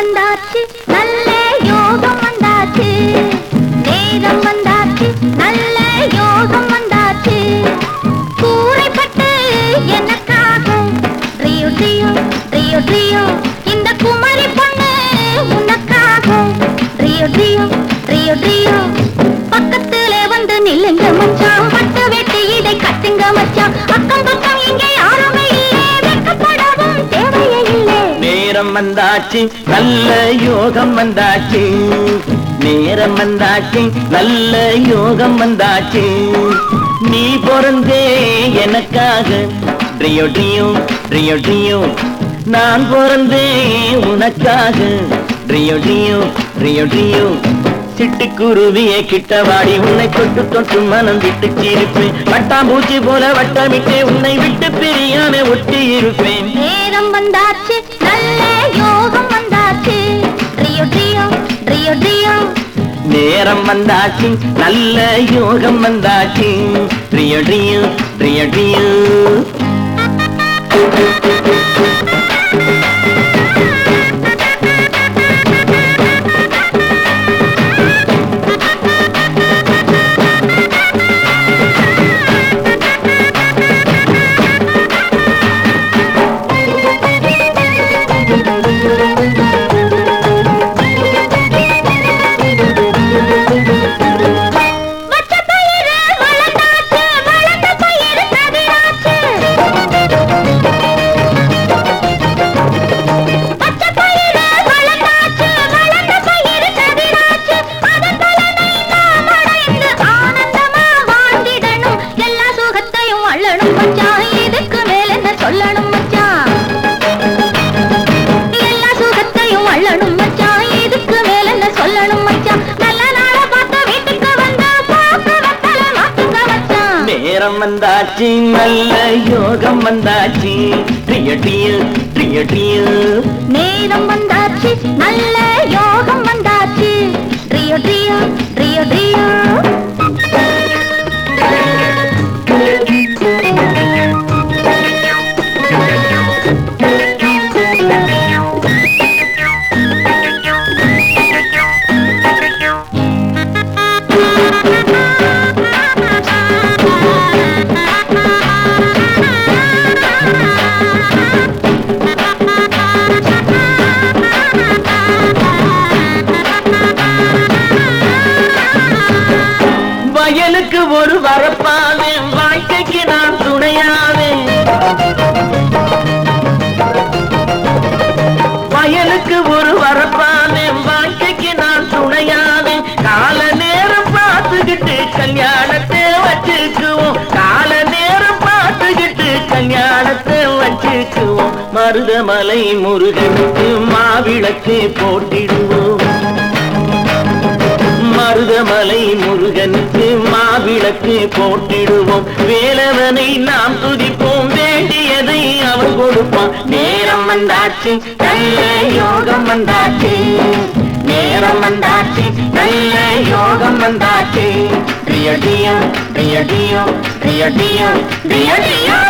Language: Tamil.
बंदा நேரம் வந்தாச்சு நல்ல யோகம் வந்தாச்சு. நேரம் வந்தாச்சு நல்ல யோகம் வந்தாச்சு. நீ பிறந்தே எனக்காக. ட்ரியோ ட்ரியோ ட்ரியோ ட்ரியோ நான் பிறந்தேன் உனக்காக. ட்ரியோ ட்ரியோ ட்ரியோ ட்ரியோ சிட்டுக்குருவியே கிட்ட வாடி உன்னை தொட்டு தொட்டு மனம் விட்டு சிரிப்பேன் வட்டாம்பூச்சி போல வட்டமிட்டு உன்னை விட்டு பிரியாம ஒட்டி இருப்பேன் நேரம் வந்தாச்சு நல்ல யோகம் வந்தாச்சு. ட்ரியோ ட்ரியோ ட்ரியோ ட்ரியோ. வந்தாச்சு நல்ல யோகம் வந்தாச்சு. ட்ரியோ ட்ரியோ ட்ரியோ ட்ரியோ நேரம் வந்தாச்சு நல்ல ஒரு வரப்பாவே வாழ்க்கைக்கு நான் துணையாவே. வயலுக்கு ஒரு வரப்பாவே வாழ்க்கைக்கு நான் துணையாவே. கால நேரம் பார்த்துக்கிட்டு கல்யாணத்தை வச்சுக்குவோம் கால நேரம் பார்த்துக்கிட்டு கல்யாணத்தை வச்சுக்குவோம் மருதமலை முருகனுக்கு மாவிளக்கு போட்டிடுவோம். மருதமலை முருகனுக்கு மாவிளக்கு போட்டிடுவோம். வேலவனை நாம் துதிப்போம் வேண்டியதை அவன் கொடுப்பான். நேரம் வந்தாச்சு நல்ல யோகம் வந்தாச்சு. நேரம் வந்தாச்சு நல்ல யோகம் வந்தாச்சு. ரியடியம் ரியடியம் ரியடியம் ரியடியம்.